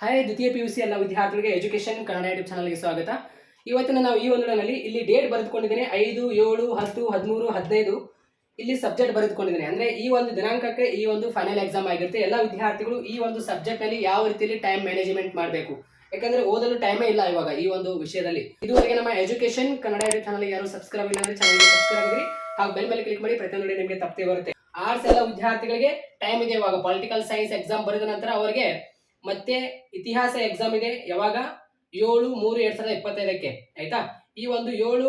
Hi ದ್ವಿತೀಯ P U C ಎಲ್ಲ ವಿದ್ಯಾರ್ಥಿಗಳಿಗೆ ಎಜುಕೇಶನ್ ಕನ್ನಡ ಯೂಟ್ಯೂಬ್ ಚಾನಲ್ಗೆ ಸ್ವಾಗತ. ಇವತ್ತಿನ ನಾವು ಈ ಒಂದರಲ್ಲಿ ಇಲ್ಲಿ ಡೇಟ್ ಬರೆದುಕೊಂಡಿದ್ದೇನೆ, ಐದು, ಏಳು, ಹತ್ತು, ಹದಿಮೂರು, ಹದಿನೈದು. ಇಲ್ಲಿ ಸಬ್ಜೆಕ್ಟ್ ಬರೆದುಕೊಂಡಿದ್ದೇನೆ. ಅಂದ್ರೆ ಈ ಒಂದು ದಿನಾಂಕಕ್ಕೆ ಈ ಒಂದು ಫೈನಲ್ ಎಕ್ಸಾಮ್ ಆಗಿರುತ್ತೆ. ಎಲ್ಲ ವಿದ್ಯಾರ್ಥಿಗಳು ಈ ಒಂದು ಸಬ್ಜೆಕ್ಟ್ ಅಲ್ಲಿ ಯಾವ ರೀತಿಯಲ್ಲಿ ಟೈಮ್ ಮ್ಯಾನೇಜ್ಮೆಂಟ್ ಮಾಡಬೇಕು? ಯಾಕಂದ್ರೆ ಓದಲು ಟೈಮೇ ಇಲ್ಲ ಇವಾಗ ಈ ಒಂದು ವಿಷಯದಲ್ಲಿ. ಇದುವರೆಗೆ ನಮ್ಮ ಎಜುಕೇಶನ್ ಕನ್ನಡ ಯೂಟ್ಯೂಬ್ ಚಾನಲ್ ಯಾರು ಸಬ್ಸ್ಕ್ರೈಬ್ ಇಲ್ಲ ಅಂದರೆ ಚಾನಲ್ಗೆ ಸಬ್ಸ್ಕ್ರೈಬ್ ಆಗಿರಿ. ಹಾಗೂ ಬೆಲ್ ಮೇಲೆ ಕ್ಲಿಕ್ ಮಾಡಿ, ಪ್ರತಿಯೊಂದು ನಿಮಗೆ ತಪ್ಪೇ ಬರುತ್ತೆ. ಆರ್ಟ್ಸ್ ಎಲ್ಲ ವಿದ್ಯಾರ್ಥಿಗಳಿಗೆ ಟೈಮ್ ಇದೆ ಇವಾಗ. ಪೊಲಿಟಿಕಲ್ ಸೈನ್ಸ್ ಎಕ್ಸಾಮ್ ಬರೆದ ನಂತರ ಅವರಿಗೆ ಮತ್ತೆ ಇತಿಹಾಸ ಎಕ್ಸಾಮ್ ಇದೆ. ಯಾವಾಗ? ಏಳು ಮೂರು ಎರಡ್ ಸಾವಿರದ ಇಪ್ಪತ್ತೈದಕ್ಕೆ. ಆಯ್ತಾ? ಈ ಒಂದು ಏಳು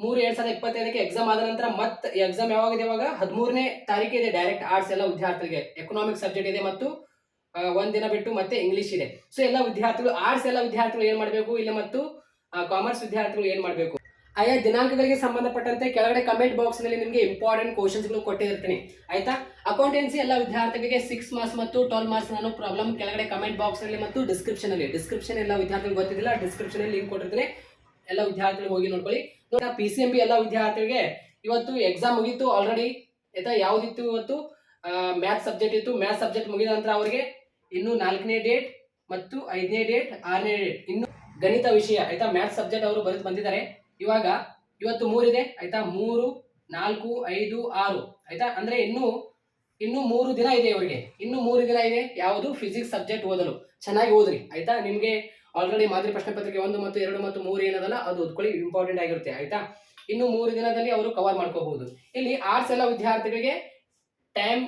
ಮೂರು ಎರಡ್ ಸಾವಿರದ ಇಪ್ಪತ್ತೈದಕ್ಕೆ ಎಕ್ಸಾಮ್ ಆದ ನಂತರ ಮತ್ತೆ ಎಕ್ಸಾಮ್ ಯಾವಾಗ ಇದೆ ಇವಾಗ? ಹದಿಮೂರನೇ ತಾರೀಕು ಇದೆ ಡೈರೆಕ್ಟ್ ಆರ್ಟ್ಸ್ ಎಲ್ಲ ವಿದ್ಯಾರ್ಥಿಗಳಿಗೆ. ಎಕನಾಮಿಕ್ ಸಬ್ಜೆಕ್ಟ್ ಇದೆ ಮತ್ತು ಆ, ಒಂದ್ ದಿನ ಬಿಟ್ಟು ಮತ್ತೆ ಇಂಗ್ಲಿಷ್ ಇದೆ. ಸೊ ಎಲ್ಲ ವಿದ್ಯಾರ್ಥಿಗಳು ಆರ್ಟ್ಸ್ ಎಲ್ಲ ವಿದ್ಯಾರ್ಥಿಗಳು ಏನ್ ಮಾಡಬೇಕು? ಇಲ್ಲ ಮತ್ತು ಕಾಮರ್ಸ್ ವಿದ್ಯಾರ್ಥಿಗಳು ಏನ್ ಮಾಡಬೇಕು? ಆಯಾ ದಿನಾಂಕಗಳಿಗೆ ಸಂಬಂಧಪಟ್ಟಂತೆ ಕೆಳಗಡೆ ಕಮೆಂಟ್ ಬಾಕ್ಸ್ನಲ್ಲಿ ನಿಮಗೆ ಇಂಪಾರ್ಟೆಂಟ್ ಕ್ವಶನ್ಸ್ಗಳು ಕೊಟ್ಟಿರ್ತೀನಿ. ಆಯ್ತಾ? ಅಕೌಂಟೆನ್ಸಿ ಎಲ್ಲ ವಿದ್ಯಾರ್ಥಿಗಳಿಗೆ ಸಿಕ್ಸ್ ಮಾರ್ಕ್ಸ್ ಮತ್ತು ಟ್ವೆಲ್ ಮಾರ್ಕ್ಸ್ ನಾನು ಪ್ರಾಬ್ಲಮ್ ಕೆಳಗಡೆ ಕಮೆಂಟ್ ಬಾಕ್ಸ್ನಲ್ಲಿ ಮತ್ತು ಡಿಸ್ಕ್ರಿಪ್ಷನ್ ಅಲ್ಲಿ. ಡಿಸ್ಕ್ರಿಪ್ಷನ್ ಎಲ್ಲ ವಿದ್ಯಾರ್ಥಿಗಳು ಗೊತ್ತಿದ್ದಿಲ್ಲ ಡಿಸ್ಕ್ರಿಪ್ಷನ್ ಅಲ್ಲಿ ಲಿಂಕ್ ಕೊಟ್ಟಿರ್ತೀನಿ. ಎಲ್ಲ ವಿದ್ಯಾರ್ಥಿಗಳು ಹೋಗಿ ನೋಡ್ಕೊಳ್ಳಿ. ಪಿ ಸಿ ಎಂ ಬಿ ಎಲ್ಲ ವಿದ್ಯಾರ್ಥಿಗಳಿಗೆ ಇವತ್ತು ಎಕ್ಸಾಮ್ ಮುಗೀತು ಆಲ್ರೆಡಿ ಆಯ್ತಾ? ಯಾವುದಿತ್ತು ಇವತ್ತು? ಮ್ಯಾಥ್ ಸಬ್ಜೆಕ್ಟ್ ಇತ್ತು. ಮ್ಯಾಥ್ಸ್ ಸಬ್ಜೆಕ್ಟ್ ಮುಗಿದ ನಂತರ ಅವರಿಗೆ ಇನ್ನು ನಾಲ್ಕನೇ ಡೇಟ್ ಮತ್ತು ಐದನೇ ಡೇಟ್ ಆರನೇ ಡೇಟ್ ಇನ್ನು ಗಣಿತ ವಿಷಯ. ಆಯ್ತಾ? ಮ್ಯಾಥ್ಸ್ ಸಬ್ಜೆಕ್ಟ್ ಅವರು ಬರೆದು ಬಂದಿದ್ದಾರೆ. ಇವಾಗ ಇವತ್ತು ಮೂರಿದೆ, ಆಯ್ತಾ? ಮೂರು, ನಾಲ್ಕು, ಐದು, ಆರು. ಆಯ್ತಾ? ಅಂದ್ರೆ ಇನ್ನು ಇನ್ನು ಮೂರು ದಿನ ಇದೆ ಇವರಿಗೆ. ಇನ್ನು ಮೂರು ದಿನ ಇದೆ, ಯಾವುದು? ಫಿಸಿಕ್ಸ್ ಸಬ್ಜೆಕ್ಟ್ ಓದಲು. ಚೆನ್ನಾಗಿ ಓದ್ರಿ, ಆಯ್ತಾ? ನಿಮಗೆ ಆಲ್ರೆಡಿ ಮಾದರಿ ಪ್ರಶ್ನೆ ಪತ್ರಿಕೆ ಒಂದು ಮತ್ತು ಎರಡು ಮತ್ತು ಮೂರು ಏನದಲ್ಲ, ಅದು ಓದ್ಕೊಳ್ಳಿ ಇಂಪಾರ್ಟೆಂಟ್ ಆಗಿರುತ್ತೆ, ಆಯ್ತಾ? ಇನ್ನು ಮೂರು ದಿನದಲ್ಲಿ ಅವರು ಕವರ್ ಮಾಡ್ಕೋಬಹುದು. ಇಲ್ಲಿ ಆರ್ಟ್ಸ್ ಎಲ್ಲ ವಿದ್ಯಾರ್ಥಿಗಳಿಗೆ ಟೈಮ್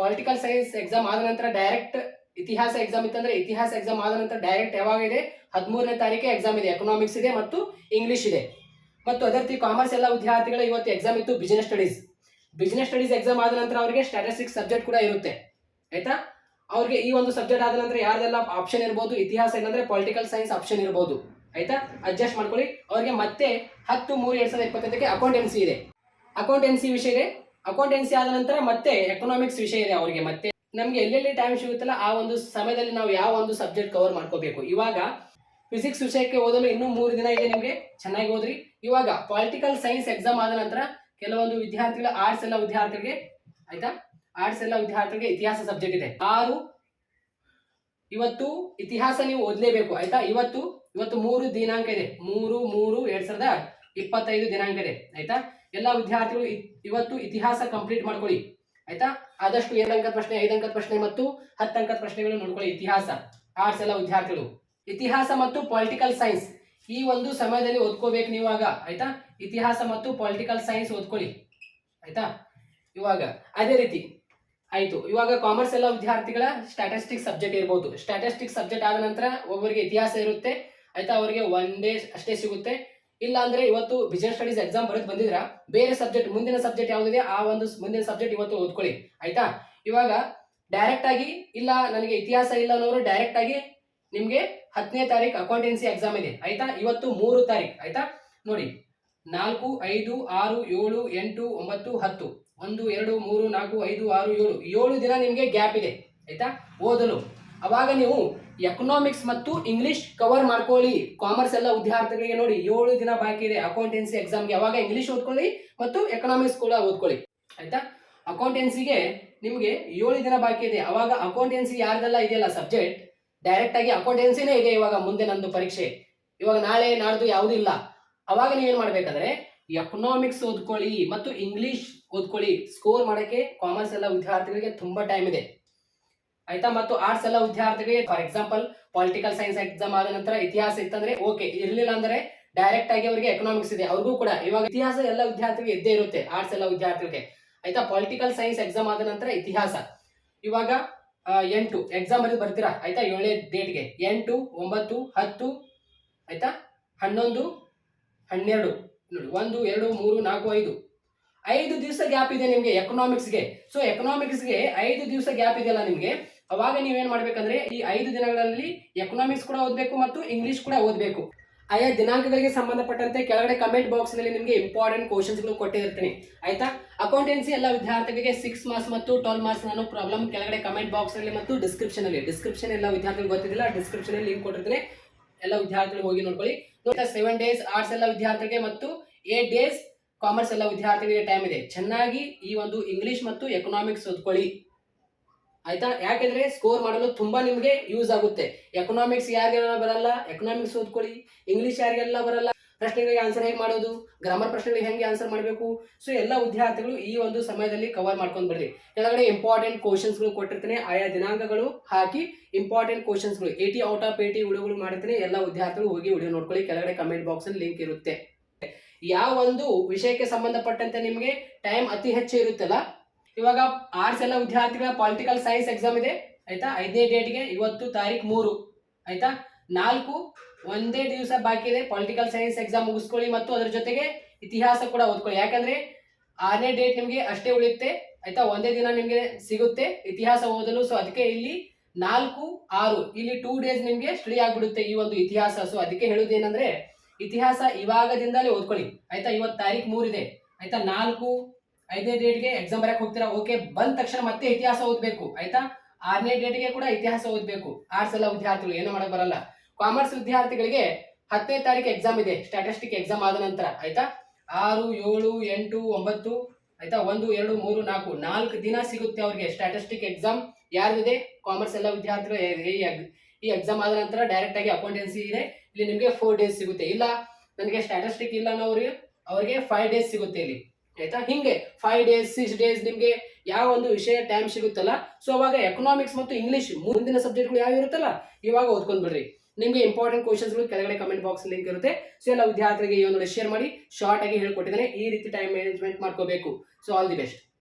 ಪೊಲಿಟಿಕಲ್ ಸೈನ್ಸ್ ಎಕ್ಸಾಮ್ ಆದ ನಂತರ ಡೈರೆಕ್ಟ್ ಇತಿಹಾಸ ಎಕ್ಸಾಮ್ ಇತ್ತಂದ್ರೆ ಇತಿಹಾಸ ಎಕ್ಸಾಮ್ ಆದ ನಂತರ ಡೈರೆಕ್ಟ್ ಯಾವಾಗ ಇದೆ? ಹದಿಮೂರನೇ ತಾರೀಕೆ ಎಕ್ಸಾಮ್ ಇದೆ ಎಕನಾಮಿಕ್ಸ್ ಇದೆ ಮತ್ತು ಇಂಗ್ಲಿಷ್ ಇದೆ. ಮತ್ತು ಅದೇ ರೀತಿ ಕಾಮರ್ಸ್ ಎಲ್ಲ ವಿದ್ಯಾರ್ಥಿಗಳ ಇವತ್ತು ಎಕ್ಸಾಮ್ ಇತ್ತು business studies business studies exam ಆದ ನಂತರ ಅವರಿಗೆ ಸ್ಟ್ಯಾಟಿಸ್ಟಿಕ್ಸ್ ಸಬ್ಜೆಕ್ಟ್ ಕೂಡ ಇರುತ್ತೆ. ಆಯ್ತಾ? ಅವ್ರಿಗೆ ಈ ಒಂದು ಸಬ್ಜೆಕ್ಟ್ ಆದ ನಂತರ ಯಾರ್ದೆಲ್ಲ ಆಪ್ಷನ್ ಇರ್ಬೋದು, ಇತಿಹಾಸ ಏನಂದ್ರೆ ಪೊಲಿಟಿಕಲ್ ಸೈನ್ಸ್ ಆಪ್ಷನ್ ಇರ್ಬೋದು. ಆಯ್ತಾ? ಅಡ್ಜಸ್ಟ್ ಮಾಡ್ಕೊಳ್ಳಿ. ಅವ್ರಿಗೆ ಮತ್ತೆ ಹತ್ತು ಮೂರು ಎರಡ್ ಸಾವಿರದ ಇಪ್ಪತ್ತೈದಕ್ಕೆ ಅಕೌಂಟೆನ್ಸಿ ಇದೆ. ಅಕೌಂಟೆನ್ಸಿ ವಿಷಯ ಇದೆ. ಅಕೌಂಟೆನ್ಸಿ ಆದ ನಂತರ ಮತ್ತೆ ಎಕನಾಮಿಕ್ಸ್ ವಿಷಯ ಇದೆ ಅವರಿಗೆ ಮತ್ತೆ. ನಮ್ಗೆ ಎಲ್ಲೆಲ್ಲಿ ಟೈಮ್ ಸಿಗುತ್ತಲ್ಲ ಆ ಒಂದು ಸಮಯದಲ್ಲಿ ನಾವು ಯಾವ ಒಂದು ಸಬ್ಜೆಕ್ಟ್ ಕವರ್ ಮಾಡ್ಕೋಬೇಕು. ಇವಾಗ ಫಿಸಿಕ್ಸ್ ವಿಷಯಕ್ಕೆ ಓದಲು ಇನ್ನೂ ಮೂರು ದಿನ ಇದೆ ನಿಮಗೆ. ಚೆನ್ನಾಗಿ ಓದ್ರಿ. ಇವಾಗ ಪೊಲಿಟಿಕಲ್ ಸೈನ್ಸ್ ಎಕ್ಸಾಮ್ ಆದ ನಂತರ ಕೆಲವೊಂದು ವಿದ್ಯಾರ್ಥಿಗಳ ಆರ್ಟ್ಸ್ ಎಲ್ಲ ವಿದ್ಯಾರ್ಥಿಗಳಿಗೆ, ಆಯ್ತಾ? ಆರ್ಟ್ಸ್ ಎಲ್ಲ ವಿದ್ಯಾರ್ಥಿಗಳಿಗೆ ಇತಿಹಾಸ ಸಬ್ಜೆಕ್ಟ್ ಇದೆ. ಆರು, ಇವತ್ತು ಇತಿಹಾಸ ನೀವು ಓದಲೇಬೇಕು, ಆಯ್ತಾ? ಇವತ್ತು ಇವತ್ತು ಮೂರು ದಿನಾಂಕ ಇದೆ. ಮೂರು ಮೂರು, ಎರಡ್ ಸಾವಿರದ ಇಪ್ಪತ್ತೈದು ದಿನಾಂಕ ಇದೆ, ಆಯ್ತಾ? ಎಲ್ಲ ವಿದ್ಯಾರ್ಥಿಗಳು ಇವತ್ತು ಇತಿಹಾಸ ಕಂಪ್ಲೀಟ್ ಮಾಡ್ಕೊಳ್ಳಿ, ಆಯ್ತಾ? ಆದಷ್ಟು ಏಳು ಅಂಕದ ಪ್ರಶ್ನೆ, ಐದು ಅಂಕದ ಪ್ರಶ್ನೆ ಮತ್ತು ಹತ್ತು ಅಂಕದ ಪ್ರಶ್ನೆಗಳು ನೋಡ್ಕೊಳ್ಳಿ ಇತಿಹಾಸ. ಆರ್ಟ್ಸ್ ಎಲ್ಲ ವಿದ್ಯಾರ್ಥಿಗಳು. ಇತಿಹಾಸ ಮತ್ತು ಪೊಲಿಟಿಕಲ್ ಸೈನ್ಸ್ ಈ ಒಂದು ಸಮಯದಲ್ಲಿ ಓದ್ಕೋಬೇಕು ನೀವಾಗ, ಆಯ್ತಾ? ಇತಿಹಾಸ ಮತ್ತು ಪೊಲಿಟಿಕಲ್ ಸೈನ್ಸ್ ಓದ್ಕೊಳ್ಳಿ, ಆಯ್ತಾ? ಇವಾಗ, ಅದೇ ರೀತಿ, ಆಯ್ತು. ಇವಾಗ ಕಾಮರ್ಸ್ ಎಲ್ಲ ವಿದ್ಯಾರ್ಥಿಗಳ ಸ್ಟ್ಯಾಟಿಸ್ಟಿಕ್ ಸಬ್ಜೆಕ್ಟ್ ಇರ್ಬೋದು. ಸ್ಟ್ಯಾಟಿಸ್ಟಿಕ್ ಸಬ್ಜೆಕ್ಟ್ ಆದ ನಂತರ ಒಬ್ಬರಿಗೆ ಇತಿಹಾಸ ಇರುತ್ತೆ, ಆಯ್ತಾ? ಅವರಿಗೆ ಒನ್ ಡೇ ಅಷ್ಟೇ ಸಿಗುತ್ತೆ. ಇಲ್ಲ ಅಂದ್ರೆ ಇವತ್ತು ಬಿಸಿನೆಸ್ ಸ್ಟಡೀಸ್ ಎಕ್ಸಾಮ್ ಬರೆದು ಬಂದಿದ್ರ? ಬೇರೆ ಸಬ್ಜೆಕ್ಟ್ ಮುಂದಿನ ಸಬ್ಜೆಕ್ಟ್ ಯಾವ್ದಿದೆ? ಆ ಒಂದು ಮುಂದಿನ ಸಬ್ಜೆಕ್ಟ್ ಇವತ್ತು ಓದ್ಕೊಳ್ಳಿ, ಆಯ್ತಾ? ಇವಾಗ ಡೈರೆಕ್ಟ್ ಆಗಿ, ಇಲ್ಲ, ನನಗೆ ಇತಿಹಾಸ ಇಲ್ಲ ಅನ್ನೋರು ಡೈರೆಕ್ಟ್ ಆಗಿ ನಿಮ್ಗೆ ಹತ್ತನೇ ತಾರೀಕು ಅಕೌಂಟೆನ್ಸಿ ಎಕ್ಸಾಮ್ ಇದೆ. ಆಯ್ತಾ? ಇವತ್ತು ಮೂರು ತಾರೀಕು ಆಯ್ತಾ? ನೋಡಿ, ನಾಲ್ಕು, ಐದು, ಆರು, ಏಳು, ಎಂಟು, ಒಂಬತ್ತು, ಹತ್ತು. ಒಂದು, ಎರಡು, ಮೂರು, ನಾಲ್ಕು, ಐದು, ಆರು, ಏಳು. ಏಳು ದಿನ ನಿಮಗೆ ಗ್ಯಾಪ್ ಇದೆ. ಆಯ್ತಾ? ಓದಲು. ಅವಾಗ ನೀವು ಎಕನಾಮಿಕ್ಸ್ ಮತ್ತು ಇಂಗ್ಲಿಷ್ ಕವರ್ ಮಾಡ್ಕೊಳ್ಳಿ. ಕಾಮರ್ಸ್ ಎಲ್ಲ ವಿದ್ಯಾರ್ಥಿಗಳಿಗೆ ನೋಡಿ, ಏಳು ದಿನ ಬಾಕಿ ಇದೆ ಅಕೌಂಟೆನ್ಸಿ ಎಕ್ಸಾಮ್ಗೆ ಅವಾಗ ಇಂಗ್ಲಿಷ್ ಓದ್ಕೊಳ್ಳಿ ಮತ್ತು ಎಕನಾಮಿಕ್ಸ್ ಕೂಡ ಓದ್ಕೊಳ್ಳಿ. ಆಯ್ತಾ? ಅಕೌಂಟೆನ್ಸಿಗೆ ನಿಮಗೆ ಏಳು ದಿನ ಬಾಕಿ ಇದೆ. ಅವಾಗ ಅಕೌಂಟೆನ್ಸಿ ಯಾರ್ದೆಲ್ಲ ಇದೆಯಲ್ಲ ಸಬ್ಜೆಕ್ಟ್ ಡೈರೆಕ್ಟ್ ಆಗಿ ಅಕೌಂಟೆನ್ಸಿನೇ ಇದೆ ಇವಾಗ ಮುಂದೆ ನಂದು ಪರೀಕ್ಷೆ. ಇವಾಗ ನಾಳೆ ನಾಡ್ದು ಯಾವುದೂ ಇಲ್ಲ. ಅವಾಗ ನೀವೇನ್ ಮಾಡ್ಬೇಕಂದ್ರೆ ಎಕನಾಮಿಕ್ಸ್ ಓದ್ಕೊಳ್ಳಿ ಮತ್ತು ಇಂಗ್ಲಿಷ್ ಓದ್ಕೊಳ್ಳಿ. ಸ್ಕೋರ್ ಮಾಡಕ್ಕೆ ಕಾಮರ್ಸ್ ಎಲ್ಲ ವಿದ್ಯಾರ್ಥಿಗಳಿಗೆ ತುಂಬಾ ಟೈಮ್ ಇದೆ. ಆಯ್ತಾ? ಮತ್ತು ಆರ್ಟ್ಸ್ ಎಲ್ಲ ವಿದ್ಯಾರ್ಥಿಗಳಿಗೆ for example political science exam ಆದ ನಂತರ ಇತಿಹಾಸ ಇತ್ತಂದ್ರೆ ಓಕೆ ಇರಲಿಲ್ಲ ಅಂದ್ರೆ ಡೈರೆಕ್ಟ್ ಆಗಿ ಅವರಿಗೆ ಎಕನಾಮಿಕ್ಸ್ ಇದೆ. ಅವ್ರಿಗೂ ಕೂಡ ಇವಾಗ ಇತಿಹಾಸ ಎಲ್ಲ ವಿದ್ಯಾರ್ಥಿಗಳಿಗೆ ಇದ್ದೇ ಇರುತ್ತೆ ಆರ್ಟ್ಸ್ ಎಲ್ಲ ವಿದ್ಯಾರ್ಥಿಗಳಿಗೆ. ಆಯ್ತಾ? ಪೊಲಿಟಿಕಲ್ ಸೈನ್ಸ್ ಎಕ್ಸಾಮ್ ಆದ ನಂತರ ಇತಿಹಾಸ. ಇವಾಗ ಎಂಟು. ಎಕ್ಸಾಮ್ ಬರೆದು ಬರ್ತೀರಾ? ಆಯ್ತಾ? ಏಳನೇ ಡೇಟ್ಗೆ ಎಂಟು, ಒಂಬತ್ತು, ಹತ್ತು, ಆಯ್ತಾ? ಹನ್ನೊಂದು, ಹನ್ನೆರಡು. ನೋಡಿ, ಒಂದು, ಎರಡು, ಮೂರು, ನಾಲ್ಕು, ಐದು. ಐದು ದಿವಸ ಗ್ಯಾಪ್ ಇದೆ ನಿಮಗೆ ಎಕನಾಮಿಕ್ಸ್ಗೆ ಸೊ ಎಕನಾಮಿಕ್ಸ್ಗೆ ಐದು ದಿವಸ ಗ್ಯಾಪ್ ಇದೆಯಲ್ಲ ನಿಮಗೆ? ಅವಾಗ ನೀವೇನು ಮಾಡಬೇಕಂದ್ರೆ, ಈ ಐದು ದಿನಗಳಲ್ಲಿ ಎಕನಾಮಿಕ್ಸ್ ಕೂಡ ಓದಬೇಕು ಮತ್ತು ಇಂಗ್ಲಿಷ್ ಕೂಡ ಓದಬೇಕು. ಆಯಾ ದಿನಾಂಕಗಳಿಗೆ ಸಂಬಂಧಪಟ್ಟಂತೆ ಕೆಳಗಡೆ ಕಮೆಂಟ್ ಬಾಕ್ಸ್ನಲ್ಲಿ ನಿಮಗೆ ಇಂಪಾರ್ಟೆಂಟ್ ಕ್ವಶನ್ಸ್ಗಳು ಕೊಟ್ಟಿರ್ತೀನಿ. ಆಯ್ತಾ? ಅಕೌಂಟೆನ್ಸಿ ಎಲ್ಲ ವಿದ್ಯಾರ್ಥಿಗಳಿಗೆ ಸಿಕ್ಸ್ ಮಾರ್ಕ್ಸ್ ಮತ್ತು ಟ್ವೆಲ್ ಮಾರ್ಕ್ಸ್ ನಾನು ಪ್ರಾಬ್ಲಮ್ ಕೆಳಗಡೆ ಕಮೆಂಟ್ ಬಾಕ್ಸ್ನಲ್ಲಿ ಮತ್ತು ಡಿಸ್ಕ್ರಿಪ್ಷನ್ ಅಲ್ಲಿ. ಡಿಸ್ಕ್ರಿಪ್ಷನ್ ಎಲ್ಲ ವಿದ್ಯಾರ್ಥಿಗಳಿಗೆ ಗೊತ್ತಿದ್ದಿಲ್ಲ ಡಿಸ್ಕ್ರಿಪ್ಷನ್ ಅಲ್ಲಿ ಲಿಂಕ್ ಕೊಟ್ಟಿರ್ತೀನಿ. ಎಲ್ಲ ವಿದ್ಯಾರ್ಥಿಗಳು ಹೋಗಿ ನೋಡ್ಕೊಳ್ಳಿ. ಸೆವೆನ್ ಡೇಸ್ ಆರ್ಟ್ಸ್ ಎಲ್ಲ ವಿದ್ಯಾರ್ಥಿಗಳಿಗೆ ಮತ್ತು ಏಟ್ ಡೇಸ್ ಕಾಮರ್ಸ್ ಎಲ್ಲ ವಿದ್ಯಾರ್ಥಿಗಳಿಗೆ ಟೈಮ್ ಇದೆ. ಚೆನ್ನಾಗಿ ಈ ಒಂದು ಇಂಗ್ಲಿಷ್ ಮತ್ತು ಎಕನಾಮಿಕ್ಸ್ ಓದ್ಕೊಳ್ಳಿ. ಆಯ್ತಾ? ಯಾಕೆಂದ್ರೆ ಸ್ಕೋರ್ ಮಾಡಲು ತುಂಬಾ ನಿಮಗೆ ಯೂಸ್ ಆಗುತ್ತೆ. ಎಕನಾಮಿಕ್ಸ್ ಯಾರಿಗೆಲ್ಲ ಬರಲ್ಲ? ಎಕನಾಮಿಕ್ಸ್ ಓದ್ಕೊಳ್ಳಿ. ಇಂಗ್ಲಿಷ್ ಯಾರಿಗೆಲ್ಲ ಬರಲ್ಲ? ಪ್ರಶ್ನೆಗಳಿಗೆ ಆನ್ಸರ್ ಹೇಗೆ ಮಾಡೋದು? ಗ್ರಾಮರ್ ಪ್ರಶ್ನೆಗಳಿಗೆ ಹೆಂಗೆ ಆನ್ಸರ್ ಮಾಡಬೇಕು? ಸೊ ಎಲ್ಲ ವಿದ್ಯಾರ್ಥಿಗಳು ಈ ಒಂದು ಸಮಯದಲ್ಲಿ ಕವರ್ ಮಾಡ್ಕೊಂಡು ಬರ್ರಿ. ಕೆಳಗಡೆ ಇಂಪಾರ್ಟೆಂಟ್ ಕ್ವಶನ್ಸ್ಗಳು ಕೊಟ್ಟಿರ್ತೀನಿ. ಆಯಾ ದಿನಾಂಕಗಳು ಹಾಕಿ ಇಂಪಾರ್ಟೆಂಟ್ ಕ್ವಶನ್ಸ್ಗಳು ಏಟಿ ಔಟ್ ಆಫ್ ಏಟಿ ವಿಡಿಯೋಗಳು ಮಾಡಿರ್ತೀನಿ. ಎಲ್ಲ ವಿದ್ಯಾರ್ಥಿಗಳು ಹೋಗಿ ವಿಡಿಯೋ ನೋಡ್ಕೊಳ್ಳಿ. ಕೆಳಗಡೆ ಕಮೆಂಟ್ ಬಾಕ್ಸ್ ಅಲ್ಲಿ ಲಿಂಕ್ ಇರುತ್ತೆ. ಯಾವ ಒಂದು ವಿಷಯಕ್ಕೆ ಸಂಬಂಧಪಟ್ಟಂತೆ ನಿಮಗೆ ಟೈಮ್ ಅತಿ ಹೆಚ್ಚು ಇರುತ್ತಲ್ಲ ಇವಾಗ ಆರ್ಟ್ಸ್ ಎಲ್ಲ ವಿದ್ಯಾರ್ಥಿಗಳ ಪೊಲಿಟಿಕಲ್ ಸೈನ್ಸ್ ಎಕ್ಸಾಮ್ ಇದೆ, ಆಯ್ತಾ? ಐದನೇ ಡೇಟ್ಗೆ ಇವತ್ತು ತಾರೀಕು ಮೂರು, ಆಯ್ತಾ? ನಾಲ್ಕು ಒಂದೇ ದಿವಸ ಬಾಕಿ ಇದೆ ಪೊಲಿಟಿಕಲ್ ಸೈನ್ಸ್ ಎಕ್ಸಾಮ್ ಮುಗಿಸ್ಕೊಳ್ಳಿ ಮತ್ತು ಅದರ ಜೊತೆಗೆ ಇತಿಹಾಸ ಕೂಡ ಓದ್ಕೊಳ್ಳಿ. ಯಾಕಂದ್ರೆ ಆರನೇ ಡೇಟ್ ನಿಮಗೆ ಅಷ್ಟೇ ಉಳಿಯುತ್ತೆ, ಆಯ್ತಾ? ಒಂದೇ ದಿನ ನಿಮಗೆ ಸಿಗುತ್ತೆ ಇತಿಹಾಸ ಓದಲು. ಸೊ ಅದಕ್ಕೆ ಇಲ್ಲಿ ನಾಲ್ಕು, ಆರು, ಇಲ್ಲಿ ಟೂ ಡೇಸ್ ನಿಮಗೆ ಸ್ಟಡಿ ಆಗಿಬಿಡುತ್ತೆ ಈ ಒಂದು ಇತಿಹಾಸ. ಸೊ ಅದಕ್ಕೆ ಹೇಳುವುದೇನಂದ್ರೆ ಇತಿಹಾಸ ಇವಾಗದಿಂದಲೇ ಓದ್ಕೊಳ್ಳಿ, ಆಯ್ತಾ? ಇವತ್ತು ತಾರೀಕು ಮೂರಿದೆ, ಆಯ್ತಾ? ನಾಲ್ಕು ಐದನೇ ಡೇಟ್ಗೆ ಎಕ್ಸಾಮ್ ಬರಕ್ ಹೋಗ್ತೀರಾ? ಓಕೆ ಬಂದ ತಕ್ಷಣ ಮತ್ತೆ ಇತಿಹಾಸ ಓದ್ಬೇಕು, ಆಯ್ತಾ? ಆರನೇ ಡೇಟ್ಗೆ ಕೂಡ ಇತಿಹಾಸ ಓದ್ಬೇಕು. ಆರ್ಟ್ಸ್ ಎಲ್ಲ ವಿದ್ಯಾರ್ಥಿಗಳು, ಏನು ಮಾಡಕ್ ಬರಲ್ಲ. ಕಾಮರ್ಸ್ ವಿದ್ಯಾರ್ಥಿಗಳಿಗೆ ಹತ್ತನೇ ತಾರೀಕು ಎಕ್ಸಾಮ್ ಇದೆ ಸ್ಟಾಟಿಸ್ಟಿಕ್ ಎಕ್ಸಾಮ್ ಆದ ನಂತರ, ಆಯ್ತಾ? ಆರು, ಏಳು, ಎಂಟು, ಒಂಬತ್ತು, ಆಯ್ತಾ? ಒಂದು, ಎರಡು, ಮೂರು, ನಾಲ್ಕು ನಾಲ್ಕು ದಿನ ಸಿಗುತ್ತೆ ಅವ್ರಿಗೆ ಸ್ಟಾಟಿಸ್ಟಿಕ್ ಎಕ್ಸಾಮ್ ಯಾರಿದೆ ಕಾಮರ್ಸ್ ಎಲ್ಲ ವಿದ್ಯಾರ್ಥಿಗಳು ಈ- ಎಕ್ಸಾಮ್ ಆದ ನಂತರ ಡೈರೆಕ್ಟ್ ಆಗಿ ಅಕೌಂಟೆನ್ಸಿ ಇದೆ. ಇಲ್ಲಿ ನಿಮಗೆ ಫೋರ್ ಡೇಸ್ ಸಿಗುತ್ತೆ. ಇಲ್ಲ, ನನಗೆ ಸ್ಟಾಟಿಸ್ಟಿಕ್ ಇಲ್ಲ ಅನ್ನೋರಿಗೆ ಅವರಿಗೆ ಫೈವ್ ಡೇಸ್ ಸಿಗುತ್ತೆ ಇಲ್ಲಿ. ಆಯ್ತಾ? ಹಿಂಗೆ ಫೈವ್ ಡೇಸ್ ಸಿಕ್ಸ್ ಡೇಸ್ ನಿಮಗೆ ಯಾವ ಒಂದು ವಿಷಯ ಟೈಮ್ ಸಿಗುತ್ತಲ್ಲ? ಸೊ ಅವಾಗ ಎಕನಾಮಿಕ್ಸ್ ಮತ್ತು ಇಂಗ್ಲಿಷ್ ಮುಂದಿನ ಸಬ್ಜೆಕ್ಟ್ಗಳು ಯಾವ ಇರುತ್ತಲ್ಲ? ಇವಾಗ ಓದ್ಕೊಂಡ್ ಬಿಡ್ರಿ. ನಿಮಗೆ ಇಂಪಾರ್ಟೆಂಟ್ ಕ್ವಶನ್ಸ್ಗಳು ಕೆಳಗಡೆ ಕಮೆಂಟ್ ಬಾಕ್ಸ್ ಲಿಂಕ್ ಇರುತ್ತೆ. ಸೊ ಎಲ್ಲ ವಿದ್ಯಾರ್ಥಿಗಳಿಗೆ ಈ ಒಂದು ಶೇರ್ ಮಾಡಿ ಶಾರ್ಟ್ ಆಗಿ ಹೇಳ್ಕೊಟ್ಟಿದ್ದೇನೆ ಈ ರೀತಿ ಟೈಮ್ ಮ್ಯಾನೇಜ್ಮೆಂಟ್ ಮಾಡ್ಕೋಬೇಕು. So all the best